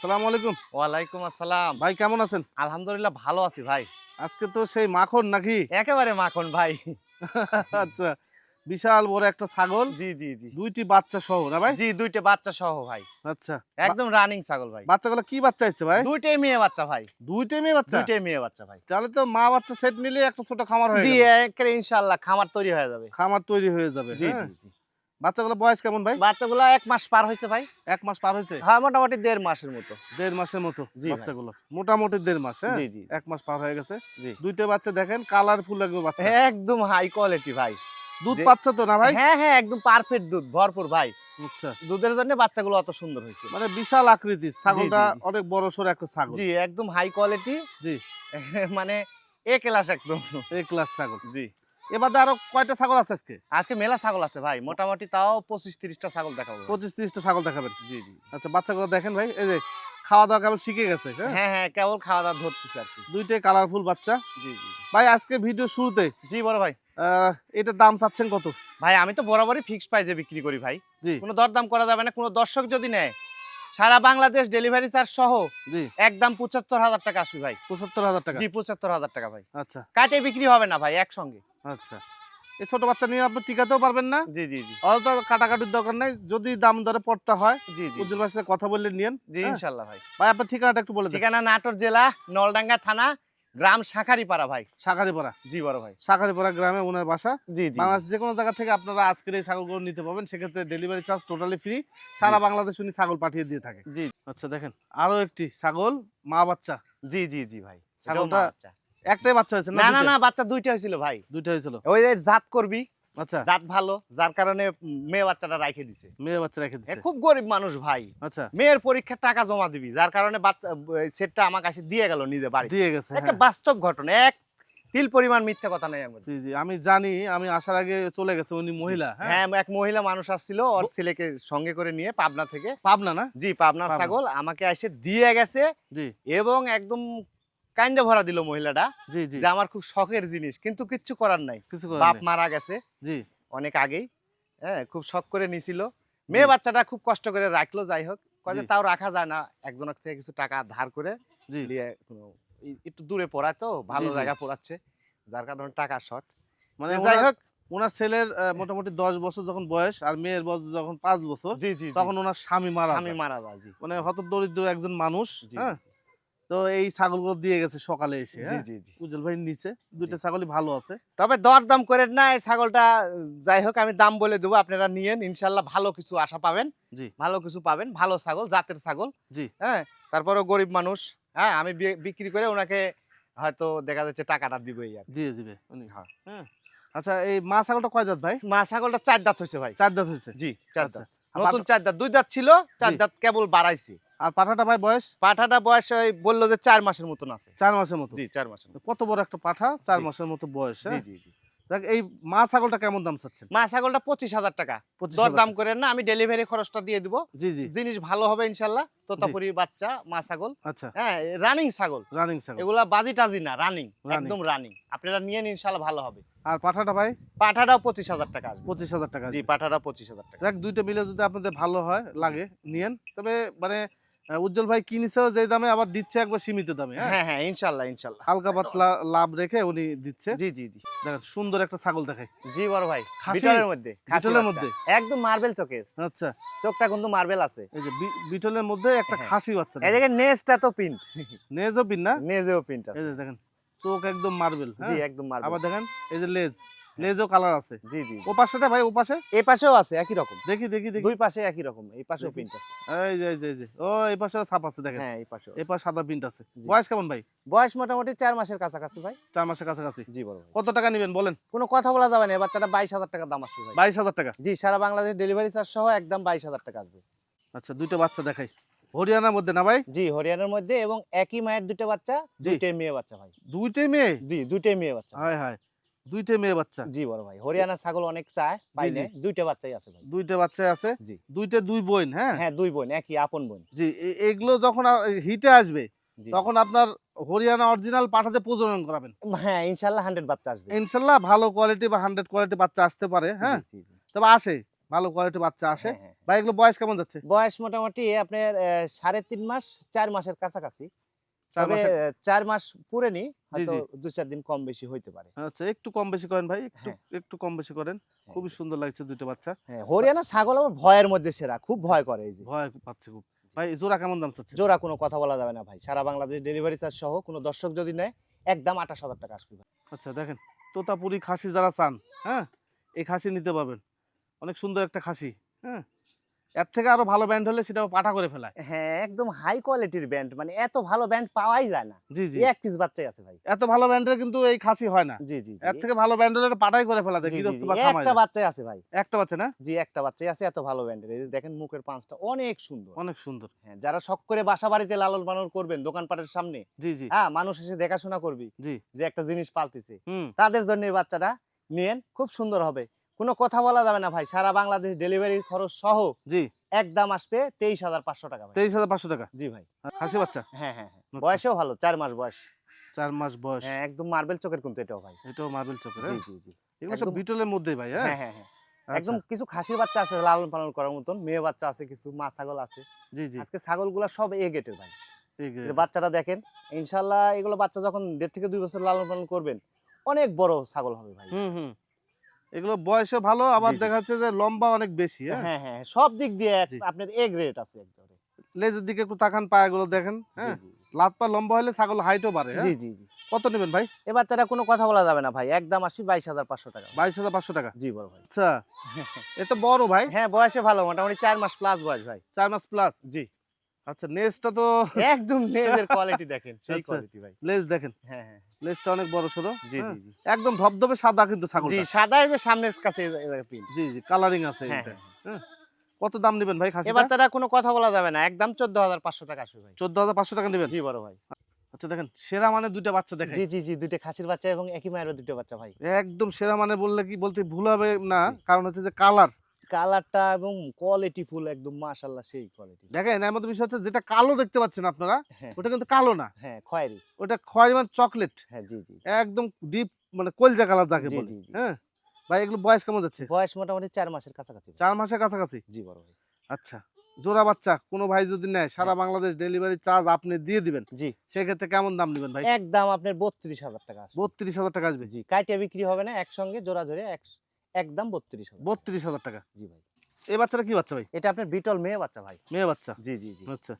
সালাম আলাইকুম। ওয়ালাইকুম আসসালাম। ভাই কেমন আছেন? আলহামদুলিল্লাহ ভালো আছি ভাই। আজকে তো সেই মাখন নাকি? একেবারে মাখন ভাই। আচ্ছা বিশাল বড় একটা ছাগল। জি জি জি। দুইটি বাচ্চা সহ না ভাই? জি দুইটা বাচ্চা সহ ভাই। আচ্ছা। একদম রানিং ছাগল ভাই। বাচ্চাগুলো কি বাচ্চা এসছে ভাই? দুইটাই মেয়ে বাচ্চা ভাই। দুইটাই মেয়ে বাচ্চা? দুইটাই মেয়ে বাচ্চা ভাই। তাহলে তো মা বাচ্চা সেট মিলিয়ে একটা ছোট খামার হয়ে জি যাবে। একেবারে ইনশাআল্লাহ খামার তৈরি হয়ে যাবে। খামার তৈরি হয়ে যাবে হ্যাঁ? জি জি। বাচ্চাগুলো বয়স কেমন ভাই? বাচ্চাগুলো এক মাস পার হয়েছে ভাই। এক মাস পার হয়েছে? হ্যাঁ মোটামুটি দেড় মাসের মতো। দেড় মাসের মতো জি বাচ্চাগুলো। মোটামুটি দেড় মাস হ্যাঁ? এক মাস পার হয়ে গেছে। জি। দুইটা বাচ্চা দেখেন কালারফুল বাচ্চা। একদম হাই কোয়ালিটি ভাই। দুধ পাচ্ছে তো না ভাই? হ্যাঁ হ্যাঁ একদম পারফেক্ট দুধ ভরপুর ভাই। আচ্ছা। দুধের জন্য বাচ্চাগুলো অত সুন্দর হয়েছে। মানে বিশাল আকৃতির ছাগলটা অনেক বড় সড়ো একটা ছাগল। জি একদম হাই কোয়ালিটি জি। মানে এ ক্লাস একদম। এই ক্লাস ছাগল। জি। এবার আরও কয়টা ছাগল আছে আজকে? আজকে মেলা ছাগল আছে ভাই মোটামুটি তাও পঁচিশ তিরিশটা ছাগল দেখাবো। পঁচিশ তিরিশটা ছাগল দেখাবেন? জি জি। আচ্ছা বাচ্চাগুলো দেখেন ভাই এই যে খাওয়া দাওয়া কেবল শিখে গেছে হ্যাঁ? হ্যাঁ হ্যাঁ কেবল খাওয়া দাওয়া ধরতেছে আর কি। দুইটাই কালারফুল বাচ্চা। জি জি। ভাই আজকে ভিডিও শুরুতে জি বড় ভাই। এটার দাম চাচ্ছেন কত? ভাই আমি তো বরাবরই ফিক্স প্রাইজে বিক্রি করি ভাই। জি। কোনো দরদাম করা যাবে না কোনো দর্শক যদি নেয়। সারা বাংলাদেশ ডেলিভারি চার্জ সহ জি। একদম পঁচাত্তর হাজার টাকা আসবে ভাই। পঁচাত্তর হাজার টাকা। জি পঁচাত্তর হাজার টাকা ভাই। আচ্ছা। কাটে বিক্রি হবে না ভাই একসঙ্গে। আচ্ছা। এই ছোট বাচ্চা নিয়ে আপনি টিকাতেও পারবেন না। জি জি জি। অত কাটাকাটির দরকার নাই। যদি দাম দরে পড়তে হয় জি জি। উজ্জ্বল ভাইয়ের সাথে কথা বললে নিয়েন জি হ্যাঁ। ইনশাল্লাহ ভাই। ভাই আপনার ঠিকানাটা একটু বলে দেন। ঠিকানা নাটোর জেলা নলডাঙ্গা থানা গ্রাম শাখারিপাড়া ভাই। শাখারিপাড়া। জি বড় ভাই। শাখারিপাড়া গ্রামে ওনার বাসা। জি জি। বাংলাদেশ যে কোনো জায়গা থেকে আপনারা আজকের এই ছাগলগুলো নিতে পারবেন। সেক্ষেত্রে ডেলিভারি চার্জ টোটালি ফ্রি সারা বাংলাদেশ উনি ছাগল পাঠিয়ে দিয়ে থাকে। জি। আচ্ছা দেখেন আরও একটি ছাগল মা বাচ্চা। জি জি জি ভাই। ছাগলটা। একটাই বাচ্চা হয়েছে না না না বাচ্চা দুইটা হয়েছিল ভাই। দুইটা হয়েছিল? ওই যে জাত করবি আচ্ছা। জাত ভালো যার কারণে মেয়ে বাচ্চাটা রাখে দিছে। মেয়ে বাচ্চা রেখে এ দিচ্ছে খুব গরিব মানুষ ভাই। আচ্ছা। মেয়ের পরীক্ষার টাকা জমা দিবি যার কারণে সেটটা আমার কাছে দিয়ে গেল নিজে বাড়ি দিয়ে গেছে একটা হ্যাঁ। বাস্তব ঘটনা এক তিল পরিমাণ মিথ্যা কথা নাই আমার। জি জি আমি জানি আমি আসার আগে চলে গেছে উনি মহিলা হ্যাঁ? হ্যাঁ এক মহিলা মানুষ আসছিল ওর ছেলেকে সঙ্গে করে নিয়ে পাবনা থেকে। পাবনা না? জি পাবনার পাবনা। ছাগল আমাকে এসে দিয়ে গেছে জি। এবং একদম কাইন্দে ভরা দিল মহিলাটা জি জি। যে আমার খুব শখের জিনিস কিন্তু কিচ্ছু করার নাই। কিছু বাপ মারা গেছে জি। অনেক আগেই হ্যাঁ খুব শখ করে নিছিল। মেয়ে বাচ্চাটা খুব কষ্ট করে রাখল যাই হোক। কয়ে তাও রাখা যায় না একজনের থেকে কিছু টাকা ধার করে দিয়ে একটু দূরে পড়ায় তো ভালো। জায়গা পড়াচ্ছে যার কারণে টাকা শর্ট মানে যাই হোক। ওনার ছেলের মোটামুটি দশ বছর যখন বয়স আর মেয়ের বয়স যখন পাঁচ বছর জি জি তখন ওনার স্বামী মারা স্বামী মারা যায় মানে হত দরিদ্র একজন মানুষ হ্যাঁ? তো এই ছাগলগুলো দিয়ে গেছে সকালে এসে জি হ্যাঁ? জি জি। উজ্জ্বল ভাই নিচে। দুইটা ছাগলই ভালো আছে। তবে দর দাম করেন না এই ছাগলটা যাই হোক আমি দাম বলে দেবো আপনারা নিয়েন ইনশাল্লাহ ভালো কিছু আশা পাবেন। জি। ভালো কিছু পাবেন ভালো ছাগল জাতের ছাগল। জি। হ্যাঁ তারপরেও গরিব মানুষ হ্যাঁ আমি বিক্রি করে ওনাকে হয়তো দেখা যাচ্ছে টাকাটা দিবে দিয়ে দিবে উনি হ্যাঁ। হ্যাঁ। আচ্ছা এই মা ছাগলটা কয় দাঁত ভাই? মা ছাগলটা চার দাঁত হয়েছে ভাই। চার দাঁত হয়েছে? জি চার আচ্ছা। দাঁত। নতুন চার দাঁত দুই দাঁত ছিল চার। দাঁত কেবল বাড়াইছে। আর পাঠাটা ভাই বয়স? পাঠাটা বয়স ওই বলল যে চার মাসের মতন আছে। চার মাসের মতো? জি চার মাসের কত বড় একটা পাঠা? চার মাসের মতো বয়স জি হ্যাঁ? জি জি দেখ এই মা ছাগলটা কেমন দাম চাচ্ছেন? মা ছাগলটা পঁচিশ হাজার টাকা। দর দাম। করেন না আমি ডেলিভারি খরচটা দিয়ে দিব। জি জি। জিনিস ভালো হবে ইনশাল্লাহ তোতাপুরি বাচ্চা মা ছাগল। আচ্ছা। হ্যাঁ রানিং ছাগল। রানিং ছাগল। এগুলা বাজি টাজি না রানিং একদম রানিং আপনারা নিয়ে নিন ইনশাল্লাহ ভালো হবে। আর পাঠাটা ভাই? পাঠাটাও পঁচিশ হাজার টাকা আসবে। পঁচিশ হাজার টাকা জি। পাঠাটা পঁচিশ হাজার টাকা। দেখ দুইটা মিলে যদি আপনাদের ভালো হয় লাগে নিয়েন। তবে মানে উজ্জ্বল ভাই কিনেছেও যে দামে আবার দিচ্ছে একবার সীমিত দামে হ্যাঁ? হ্যাঁ হ্যাঁ ইনশাল্লাহ ইনশাল্লাহ। হালকা পাতলা লাভ রেখে উনি দিচ্ছে। জি জি জি। দেখেন সুন্দর একটা ছাগল দেখায় জি বড় ভাই বিটলের মধ্যে বিটলের মধ্যে? একদম মার্বেল চোখের। আচ্ছা। চোখটা কিন্তু মার্বেল আছে। এই যে বিটলের মধ্যে একটা হ্যাঁ। খাসি বাচ্চা এই দেখেন নেজটা তো প্রিন্ট নেজও পিন না? নেজেও প্রিন্ট আছে এই যে দেখেন চোখ একদম মার্বেল জি একদম মার্বেল। আবার দেখেন এই যে লেজ। লেজও কালার আছে। জি জি ও পাশেটা ভাই ও পাশে? এই পাশেও আছে একই রকম। দেখি দেখি দেখি। দুই পাশে একই রকম এই পাশেও প্রিন্ট আছে। এই যে এই যে ও এই পাশেও ছাপ আছে দেখেন। হ্যাঁ এই পাশেও এই পাশে সাদা প্রিন্ট আছে। বয়স কেমন ভাই? বয়স মোটামুটি চার মাসের কাছাকাছি ভাই। চার মাসের কাছাকাছি? জি বড় কত টাকা নেবেন বলেন? কোনো কথা বলা যাবে না বাচ্চাটা বাইশ হাজার টাকা দাম আসবে ভাই। বাইশ হাজার টাকা? জি সারা বাংলাদেশ ডেলিভারি চার্জ সহ একদম বাইশ হাজার টাকা আসবে। আচ্ছা দুইটা বাচ্চা দেখাই। হরিয়ানার মধ্যে না ভাই? জি হরিয়ানার মধ্যে এবং একই মায়ের দুটো বাচ্চা। দুইটাই মেয়ে বাচ্চা ভাই। দুইটাই মেয়ে? জি দুইটাই মেয়ে বাচ্চা। হায় হায়। দুইটাই মেয়ে বাচ্চা। জি বড় ভাই। হরিয়ানা ছাগল অনেক চায়। দুইটা বাচ্চাই আছে ভাই। দুইটা বাচ্চা আছে। জি। দুইটা দুই বোন হ্যাঁ? হ্যাঁ দুই বোন একই আপন বোন। জি এগুলো যখন হিটে আসবে তখন আপনার হরিয়ানা অরিজিনাল পাঠাতে প্রজনন করাবেন। হ্যাঁ ইনশাল্লাহ হান্ড্রেড বাচ্চা আসবে। ইনশাল্লাহ ভালো কোয়ালিটি বা হান্ড্রেড কোয়ালিটি বাচ্চা আসতে পারে হ্যাঁ। তবে আসে ভালো কোয়ালিটি বাচ্চা আসে। হ্যাঁ, হ্যাঁ। ভাই এগুলো বয়স কেমন যাচ্ছে? বয়স মোটামুটি আপনার সাড়ে তিন মাস চার মাসের কাছাকাছি। চার মাস পুরেনি হয়তো। দু চার দিন কম বেশি হইতে পারে। আচ্ছা একটু কম বেশি করেন ভাই একটু হ্যাঁ। একটু কম বেশি করেন খুবই সুন্দর লাগছে দুটো বাচ্চা। হ্যাঁ হরিয়ানা ছাগল আবার ভয়ের মধ্যে সেরা খুব ভয় করে এই যে। ভয় পাচ্ছে খুব। ভাই জোড়া কেমন দাম চাচ্ছে জোড়া কোনো কথা বলা যাবে না ভাই সারা বাংলাদেশ ডেলিভারি চার্জ সহ কোনো দর্শক যদি নেয় একদম আঠাশ হাজার টাকা আসবে আচ্ছা দেখেন তোতাপুরি খাসি যারা চান হ্যাঁ এই খাসি নিতে পারবেন। অনেক সুন্দর একটা খাসি হ্যাঁ। এর থেকে আরও ভালো ব্যান্ড হলে সেটাও পাঠা করে ফেলায়। হ্যাঁ একদম হাই কোয়ালিটির ব্যান্ড মানে এত ভালো ব্যান্ড পাওয়াই যায় না। জি জি। এক পিস বাচ্চাই আছে ভাই। এত ভালো ব্যান্ডের কিন্তু এই খাসি হয় না। জি জি। এর থেকে ভালো ব্যান্ড হলে পাঠাই করে ফেলা যায় জি, গৃহস্থ বা খামারে। একটা বাচ্চাই আছে ভাই। একটা বাচ্চা না? জি একটা বাচ্চাই আছে এত ভালো ব্যান্ডের এই যে দেখেন মুখের পাঁচটা অনেক সুন্দর। অনেক সুন্দর। হ্যাঁ যারা শখ করে বাসা বাড়িতে লালন পালন করবেন দোকানপাটের সামনে জি জি। হ্যাঁ মানুষ এসে দেখাশোনা করবি জি। যে একটা জিনিস পালতেছে। তাদের জন্য এই বাচ্চাটা নিয়েন খুব সুন্দর হবে। কোনো কথা বলা যাবে না ভাই। সারা বাংলাদেশ ডেলিভারি খরচ সহ জি। একদম আসবে তেইশ হাজার পাঁচশো টাকা তেইশ হাজার পাঁচশো টাকা? জি ভাই। খাসি বাচ্চা? হ্যাঁ হ্যাঁ হ্যাঁ। আচ্ছা। বয়সেও ভালো চার মাস বয়স। চার মাস বয়স। হ্যাঁ একদম মার্বেল চোখের কিন্তু এটাও ভাই। এটাও মার্বেল চোখের জি হ্যাঁ? জি জি এগুলো সব বিটলের মধ্যেই ভাই হ্যাঁ? হ্যাঁ হ্যাঁ হ্যাঁ। আচ্ছা, একদম কিছু খাসির বাচ্চা আছে লালন পালন করার মতন। মেয়ে বাচ্চা আছে কিছু মা ছাগল আছে। জি জি। আজকে ছাগলগুলা সব এ গেটের ভাই। বাচ্চাটা দেখেন ইনশাল্লাহ এগুলো বাচ্চা যখন দেড় থেকে দুই বছর লালন পালন করবেন অনেক বড় ছাগল হবে ভাই। হুম হুম। এগুলো বয়সও ভালো আবার জি, জি। দেখা যাচ্ছে যে লম্বা অনেক বেশি হ্যাঁ? হ্যাঁ হ্যাঁ সব দিক দিয়ে আপনার এ গ্রেড আছে একবারে লেজের দিকে একটু তাকান পায়াগুলো দেখেন হ্যাঁ? লাত পা লম্বা হলে ছাগল হাইটও বাড়ে জি হ্যাঁ? জি জি কত নেবেন ভাই? এ বাচ্চাটা কোনো কথা বলা যাবে না ভাই একদম আসি বাইশ হাজার পাঁচশো টাকা। বাইশ হাজার পাঁচশো টাকা? জি বড় ভাই। আচ্ছা এ তো বড় ভাই। হ্যাঁ বয়সে ভালো মোটামুটি চার মাস প্লাস বয়স ভাই। চার মাস প্লাস জি। আচ্ছা নেজটা তো একদম নেজের কোয়ালিটি দেখেন সেই আচ্ছা। কোয়ালিটি ভাই। লেজ দেখেন। হ্যাঁ হ্যাঁ। লেজটা অনেক বড় সরো জি হ্যাঁ? জি। জি একদম ধবধবে সাদা কিন্তু ছাগল জি সাদা এই যে সামনের কাছে পিন জি জি কালারিং আছে হ্যাঁ এটা হ্যাঁ। কত দাম নেবেন ভাই এ খাসিটা বাচ্চাটা কোনো কথা বলা যাবে না একদম চোদ্দ হাজার পাঁচশো টাকা আসবে ভাই। চোদ্দ হাজার পাঁচশো টাকা নেবেন? জি বড় ভাই। আচ্ছা দেখেন সেরা মানে দুইটা বাচ্চা দেখেন। জি জি জি দুইটা খাসির বাচ্চা এবং একই মায়ের দুটো বাচ্চা ভাই। একদম সেরা মানে বললে কি বলতে ভুল হবে না কারণ হচ্ছে যে কালার কালারটা এবং কোয়ালিটি ফুল একদম মাশাল্লাহ সেই কোয়ালিটি দেখেন এর মধ্যে বিষয় হচ্ছে যেটা কালো দেখতে পাচ্ছেন আপনারা হ্যাঁ। ওটা কিন্তু কালো না। হ্যাঁ খয়েরি। ওটা খয়েরি মানে চকলেট হ্যাঁ জি জি একদম ডিপ মানে কলজা কালার যাকে বলে। হ্যাঁ? ভাই এগুলো বয়স কেমন যাচ্ছে? বয়স মোটামুটি চার মাসের কাছাকাছি। চার মাসের কাছাকাছি? জি বড় ভাই। আচ্ছা জোড়া বাচ্চা কোনো ভাই যদি নেয় সারা হ্যাঁ। বাংলাদেশ ডেলিভারি চার্জ আপনি দিয়ে দিবেন? জি। সেক্ষেত্রে কেমন দাম নেবেন ভাই? একদম আপনার বত্রিশ হাজার টাকা আসবে। বত্রিশ হাজার টাকা আসবে। জি কাইটিয়া বিক্রি হবে না একসঙ্গে জোড়া ধরে এক একদম বত্রিশ হাজার। বত্রিশ হাজার টাকা। জি ভাই। এই বাচ্চাটা কি বাচ্চা ভাই? এটা আপনার বিটল মেয়ে বাচ্চা ভাই। মেয়ে বাচ্চা? জি জি জি। আচ্ছা।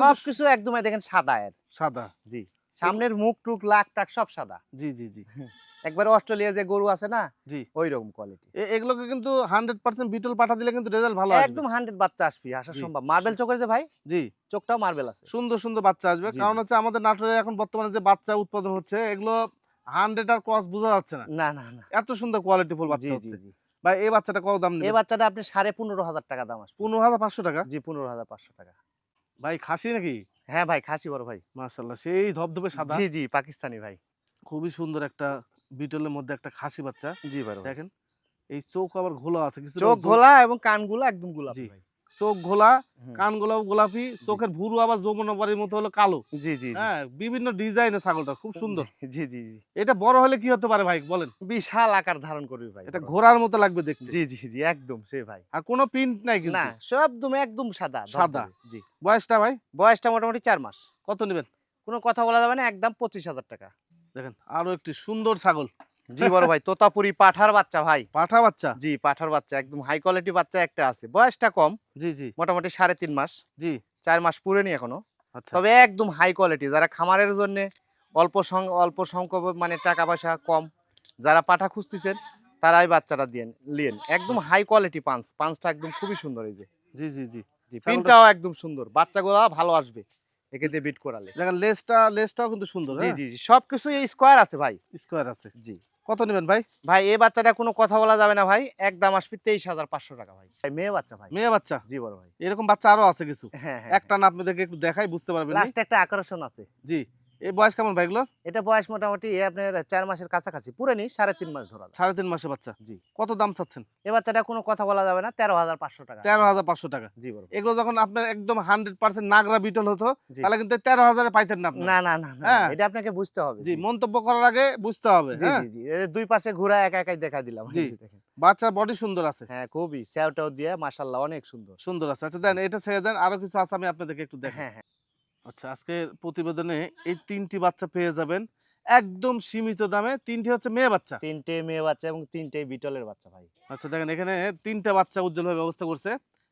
সব কিছু একদম দেখেন সাদা এর। সাদা। জি। সামনের মুখ টুক লাক টাক সব সাদা। জি জি জি। একবার অস্ট্রেলিয়া যে গরু আছে না জি। ওই রকম কোয়ালিটি এগুলোকে কিন্তু হান্ড্রেড পার্সেন্ট বিটল পাঠা দিলে কিন্তু রেজাল্ট ভালো আসবে। একদম হান্ড্রেড বাচ্চা আসবি আসা সম্ভব। মার্বেল চোখের যে ভাই জি। চোখটাও মার্বেল আছে। সুন্দর সুন্দর বাচ্চা আসবে। কারণ হচ্ছে আমাদের নাটোরে এখন বর্তমানে যে বাচ্চা উৎপাদন হচ্ছে এগুলো হান্ড্রেড আর কস বোঝা যাচ্ছে না। না না না। এত সুন্দর কোয়ালিটি ফুল বাচ্চা হচ্ছে। ভাই এই বাচ্চাটা কত দাম এই বাচ্চাটা আপনি সাড়ে পনেরো হাজার টাকা দাম আসবে। পনেরো হাজার পাঁচশো টাকা? জি পনেরো হাজার পাঁচশো টাকা। ভাই খাসি নাকি? হ্যাঁ ভাই খাসি বড় ভাই। মাশাল্লাহ সেই ধবধবে সাদা। জি জি পাকিস্তানি ভাই। খুবই সুন্দর একটা বিটলের মধ্যে একটা খাসি বাচ্চা। জি ভাই। দেখেন এই চোখ আবার ঘোলা আছে কিছু চোখ ঘোলা এবং কানগুলো একদম গোলাপি। ভাই। চোখ ঘোলা। কান গোলাপ গোলাপি চোখের ভুরু আবার যমুনাবাড়ির মতো হলো কালো। জি জি। হ্যাঁ বিভিন্ন ডিজাইনের ছাগলটা খুব সুন্দর। জি জি জি। এটা বড় হলে কি হতে পারে ভাই বলেন? বিশাল আকার ধারণ করবে ভাই এটা। ঘোড়ার মতো লাগবে দেখতে। জি জি জি একদম সে ভাই। আর কোনো প্রিন্ট নাই কিন্তু। না সব একদম একদম সাদা সাদা। জি। বয়সটা ভাই? বয়সটা মোটামুটি চার মাস। কত নেবেন? কোনো কথা বলা যাবে না একদম পঁচিশ হাজার টাকা। দেখেন আরও একটি সুন্দর ছাগল। জি বড় ভাই তোতাপুরি পাঠার বাচ্চা ভাই। পাঠা বাচ্চা? জি পাঠার বাচ্চা একদম হাই কোয়ালিটি বাচ্চা একটা আছে। বয়সটা কম জি জি। মোটামুটি সাড়ে তিন মাস। জি। চার মাস পুরেনি এখনও। আচ্ছা। তবে একদম হাই কোয়ালিটি যারা খামারের জন্য অল্প অল্প সংখ্যক মানে টাকা পয়সা কম যারা পাঠা খুঁজতেছেন তারাই বাচ্চাটা দিয়ে লিয়েন। একদম হাই কোয়ালিটি পাঁচ পাঁচটা একদম খুবই সুন্দর এই যে। জি জি জি। ছাগলটা- একদম সুন্দর বাচ্চাগুলো ভালো আসবে। বিট করালে। দেখেন লেসটা লেসটাও কিন্তু সুন্দর জি হ্যাঁ? জি জি। সবকিছু এই স্কোয়ার আছে ভাই। স্কোয়ার আছে। জি। কত নেবেন ভাই? ভাই এই বাচ্চাটা কোনো কথা বলা যাবে না ভাই। একদম আসবে তেইশ হাজার পাঁচশো টাকা ভাই। ভাই, মেয়ে বাচ্চা ভাই। মেয়ে বাচ্চা? জি বড় ভাই। এরকম বাচ্চা আরও আছে কিছু? হ্যাঁ হ্যাঁ একটা না আপনাদেরকে একটু দেখাই বুঝতে পারবেন লাস্ট একটা আকর্ষণ আছে। জি। এই বয়স কেমন এটা বয়স মোটামুটি আপনার চার মাসের কাছাকাছি পুরেনি সাড়ে তিন মাস ধরা সাড়ে তিন মাসের বাচ্চা? জি। কত দাম চাচ্ছেন? এই বাচ্চাটা কোনো কথা বলা যাবে না তেরো হাজার পাঁচশো টাকা। তেরো হাজার পাঁচশো টাকা। জি বড় এগুলো যখন আপনার একদম হান্ড্রেড পার্সেন্ট নাগরা বিটল হতো তাহলে কিন্তু তেরো হাজারে পাইতেন না না না না হ্যাঁ। এটা আপনাকে বুঝতে হবে। জি মন্তব্য করার আগে বুঝতে হবে জি হ্যাঁ। জি জি দুই পাশে ঘোরা একা একাই দেখা দিলাম। জি। বাচ্চার বডি সুন্দর আছে। হ্যাঁ খুবই। স্যাওটাও দিয়ে মাশাল্লাহ অনেক সুন্দর। সুন্দর আছে। আচ্ছা দেন এটা ছেড়ে দেন আরও কিছু আছে আমি আপনাদেরকে একটু দেখেন হ্যাঁ হ্যাঁ। আচ্ছা আজকের প্রতিবেদনে এই তিনটি বাচ্চা পেয়ে যাবেন একদম সীমিত দামে। তিনটি হচ্ছে মেয়ে বাচ্চা। তিনটে মেয়ে বাচ্চা এবং তিনটে বিটলের বাচ্চা ভাই। আচ্ছা দেখেন এখানে তিনটা বাচ্চা উজ্জ্বল ভাবে ব্যবস্থা করছে।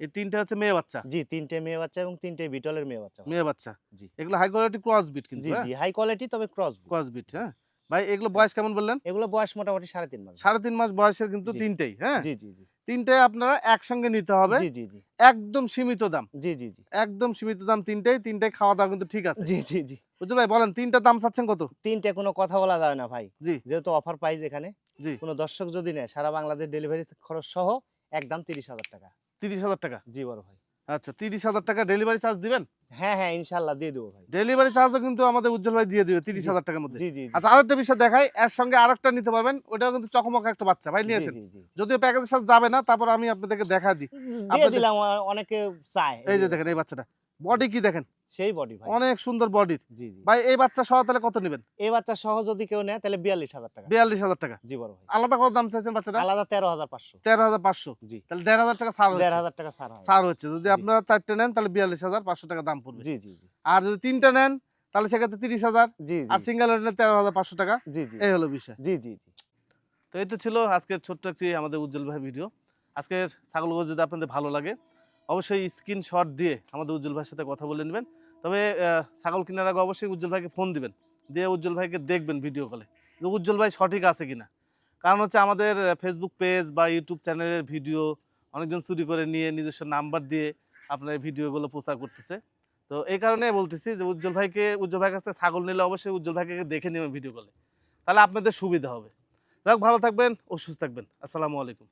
এই তিনটা হচ্ছে মেয়ে বাচ্চা। জি তিনটে মেয়ে বাচ্চা এবং তিনটে বিটলের মেয়ে বাচ্চা মেয়ে বাচ্চা। জি। এগুলো হাই কোয়ালিটি ক্রস বিট কিন্তু হ্যাঁ? জি জি হাই কোয়ালিটি তবে ক্রস ক্রস বিট হ্যাঁ? ভাই এগুলো বয়স কেমন বললেন? এগুলো বয়স মোটামুটি সাড়ে তিন মাস। সাড়ে তিন মাস বয়সের কিন্তু জি। তিনটেই হ্যাঁ? জি জি জি। তিনটাই আপনারা একসঙ্গে নিতে হবে। জি জি জি। একদম সীমিত দাম। জি জি জি। একদম সীমিত দাম তিনটাই তিনটাই খাওয়া দাওয়া কিন্তু ঠিক আছে। জি জি জি। বুঝলি ভাই বলেন তিনটা দাম চাচ্ছেন কত? তিনটে কোনো কথা বলা যাবে না ভাই। জি। যেহেতু অফার প্রাইস এখানে জি। কোনো দর্শক যদি নেয় সারা বাংলাদেশ ডেলিভারি খরচ সহ একদম তিরিশ হাজার টাকা। তিরিশ হাজার টাকা? জি বড় ভাই। আচ্ছা তিরিশ হাজার টাকা ডেলিভারি চার্জ দিবেন? হ্যাঁ হ্যাঁ ইনশাল্লাহ দিয়ে দেবো ভাই। ডেলিভারি চার্জও কিন্তু আমাদের উজ্জ্বল ভাই দিয়ে দিবে তিরিশ হাজার টাকার মধ্যে। আচ্ছা আরেকটা বিষয় দেখাই এর সঙ্গে আরেকটা নিতে পারবেন ওটাও কিন্তু চকমক একটা বাচ্চা ভাই নিয়ে আসেন। যদিও প্যাকেজের সাথে যাবে না তারপর আমি আপনাদেরকে দেখা দিই। দিয়ে দিলাম অনেকে চায়। এই যে দেখেন এই বাচ্চাটা। বডি কি দেখেন? সেই বডি ভাই। অনেক সুন্দর বডির জি জি। ভাই এই বাচ্চা সহ তাহলে কত নেবেন? এই বাচ্চা সহ যদি কেউ নেয় তাহলে বিয়াল্লিশ হাজার টাকা। বিয়াল্লিশ হাজার টাকা। জি বড় ভাই। আলাদা কত দাম চাইছেন বাচ্চাটা? আলাদা তেরো হাজার পাঁচশো। তেরো হাজার পাঁচশো। জি। তাহলে দেড় হাজার টাকা ছাড় দেড় হাজার টাকা হবে। ছাড় হচ্ছে। যদি আপনারা চারটে নেন তাহলে বিয়াল্লিশ হাজার পাঁচশো টাকা দাম পড়বে। জি জি আর যদি তিনটা নেন তাহলে সেক্ষেত্রে তিরিশ হাজার। জি আর সিঙ্গেল নিলে তেরো হাজার পাঁচশো টাকা। জি জি। এই হলো বিষয়। জি জি জি। তো এই তো ছিল আজকের ছোট্ট একটি আমাদের উজ্জ্বল ভাই ভিডিও আজকের ছাগলগুলো যদি আপনাদের ভালো লাগে অবশ্যই স্ক্রিনশট দিয়ে আমাদের উজ্জ্বল ভাইয়ের সাথে কথা বলে নেবেন। তবে ছাগল কেনার আগে অবশ্যই উজ্জ্বল ভাইকে ফোন দিবেন। দিয়ে উজ্জ্বল ভাইকে দেখবেন ভিডিও কলে যে উজ্জ্বল ভাই সঠিক আছে কিনা। কারণ হচ্ছে আমাদের ফেসবুক পেজ বা ইউটিউব চ্যানেলের ভিডিও অনেকজন চুরি করে নিয়ে নিজস্ব নাম্বার দিয়ে আপনার ভিডিওগুলো প্রচার করতেছে। তো এই কারণে বলতেছি যে উজ্জ্বল ভাইকে, উজ্জ্বল ভাইয়ের কাছ থেকে ছাগল নিলে অবশ্যই উজ্জ্বল ভাইকে দেখে নেবেন ভিডিও কলে তাহলে আপনাদের সুবিধা হবে। যাক, ভালো থাকবেন ও সুস্থ থাকবেন। আসসালামু আলাইকুম।